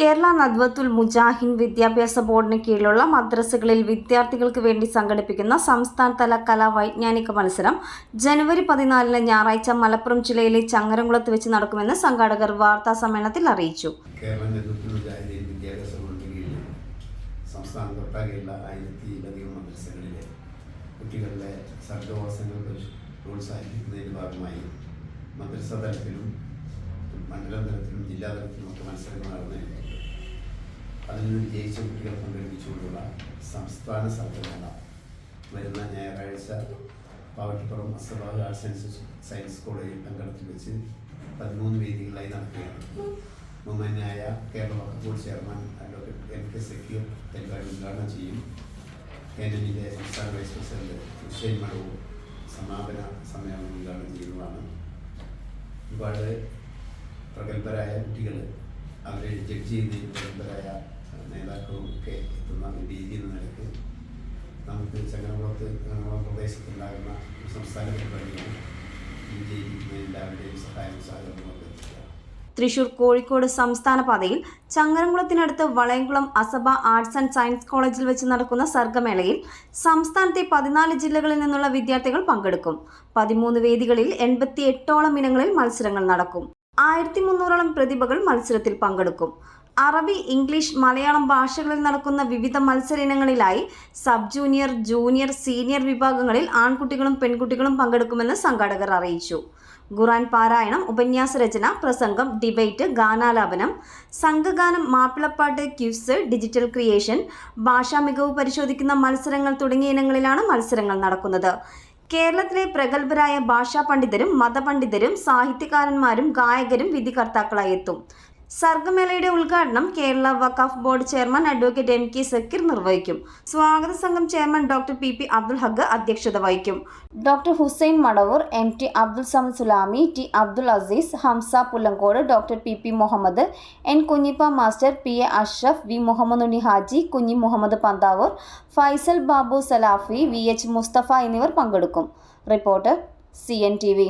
കേരള നദ്വത്തുൽ മുജാഹിൻ വിദ്യാഭ്യാസ ബോർഡിന് കീഴിലുള്ള മദ്രസകളിൽ വിദ്യാർത്ഥികൾക്ക് വേണ്ടി സംഘടിപ്പിക്കുന്ന സംസ്ഥാനതല കലാ വൈജ്ഞാനിക മത്സരം ജനുവരി പതിനാലിന് ഞായറാഴ്ച മലപ്പുറം ജില്ലയിലെ ചങ്ങരംകുളത്ത് വെച്ച് നടക്കുമെന്ന് സംഘാടകർ വാർത്താ സമ്മേളനത്തിൽ അറിയിച്ചു. സംസ്ഥാനത്തൊട്ടാകെയുള്ള കുട്ടികളുടെ മദ്രസ തലത്തിലും മണ്ഡലം തലത്തിലും ജില്ലാ തലത്തിലും ഒക്കെ മത്സരങ്ങൾ നടന്നിട്ടുണ്ട് നിന്ന് ജയിച്ച കുട്ടികൾ പങ്കെടുപ്പിച്ചുകൊണ്ടുള്ള സംസ്ഥാന സംഘടന വരുന്ന ഞായറാഴ്ച പാവട്ടിപ്പുറം അസബാഗ് ആർട്സ് ആൻഡ് സയൻസ് കോളേജിൽ പങ്കെടുത്ത് വെച്ച് പതിമൂന്ന് വേദികളായി നടക്കുകയാണ്. ബഹുമാന്യായ Kerala Waqf board chairman advocate M K Zakir പരിപാടി ഉദ്ഘാടനം ചെയ്യും. കേന്ദ്രത്തിന്റെ സംസ്ഥാന വൈസ് പ്രസിഡന്റ് ഹുസൈൻ മണവും സമാപന സമ്മേളനം ഉദ്ഘാടനം ചെയ്യുന്നതാണ്. ഒരുപാട് പ്രഗത്ഭരായ കുട്ടികൾ അവരെ ജഡ്ജ് ചെയ്യുന്നതിൽ പ്രഗത്ഭരായ നേതാക്കളും ഒക്കെ എത്തുന്ന ഡി രീതി എന്ന നിലയ്ക്ക് നമുക്ക് ചങ്ങനകുളത്ത് ചങ്ങനകുളം പ്രദേശത്തുണ്ടാകുന്ന സംസ്ഥാന പരിപാടിയാണ് തൃശൂർ കോഴിക്കോട് സംസ്ഥാന പാതയിൽ ചങ്ങരംകുളത്തിനടുത്ത് Valayamkulam Assabah arts and science കോളേജിൽ വെച്ച് നടക്കുന്ന സർഗമേളയിൽ സംസ്ഥാനത്തെ പതിനാല് ജില്ലകളിൽ നിന്നുള്ള വിദ്യാർത്ഥികൾ പങ്കെടുക്കും. പതിമൂന്ന് വേദികളിൽ എൺപത്തി എട്ടോളം ഇനങ്ങളിൽ മത്സരങ്ങൾ നടക്കും. ആയിരത്തി മുന്നൂറോളം പ്രതിഭകൾ മത്സരത്തിൽ പങ്കെടുക്കും. അറബി ഇംഗ്ലീഷ് മലയാളം ഭാഷകളിൽ നടക്കുന്ന വിവിധ മത്സരയിനങ്ങളിലായി സബ് ജൂനിയർ ജൂനിയർ സീനിയർ വിഭാഗങ്ങളിൽ ആൺകുട്ടികളും പെൺകുട്ടികളും പങ്കെടുക്കുമെന്ന് സംഘാടകർ അറിയിച്ചു. ഖുറാൻ പാരായണം ഉപന്യാസ രചന പ്രസംഗം ഡിബേറ്റ് ഗാനാലാപനം സംഘഗാനം മാപ്പിളപ്പാട്ട് ക്യൂസ് ഡിജിറ്റൽ ക്രിയേഷൻ ഭാഷാ മികവ് പരിശോധിക്കുന്ന മത്സരങ്ങൾ തുടങ്ങിയ ഇനങ്ങളിലാണ് മത്സരങ്ങൾ നടക്കുന്നത്. കേരളത്തിലെ പ്രഗത്ഭരായ ഭാഷാ പണ്ഡിതരും മതപണ്ഡിതരും സാഹിത്യകാരന്മാരും ഗായകരും വിധികർത്താക്കളായി എത്തും. സർഗമേളയുടെ ഉദ്ഘാടനം Kerala Waqf board chairman advocate M K Zakir നിർവഹിക്കും. സ്വാഗത സംഘം chairman doctor P P Abdul Haq അധ്യക്ഷത വഹിക്കും. Doctor Hussain Madavoor M T Abdul Samad Sulami T Abdul Aziz Hamza Pullangode doctor P P Muhammad N Kunhippa master P A Ashraf V Muhammad Unni Haji Kunhi Muhammad Panthavoor Faisal Babu Salafi V H Mustafa എന്നിവർ പങ്കെടുക്കും. Reporter C N T V.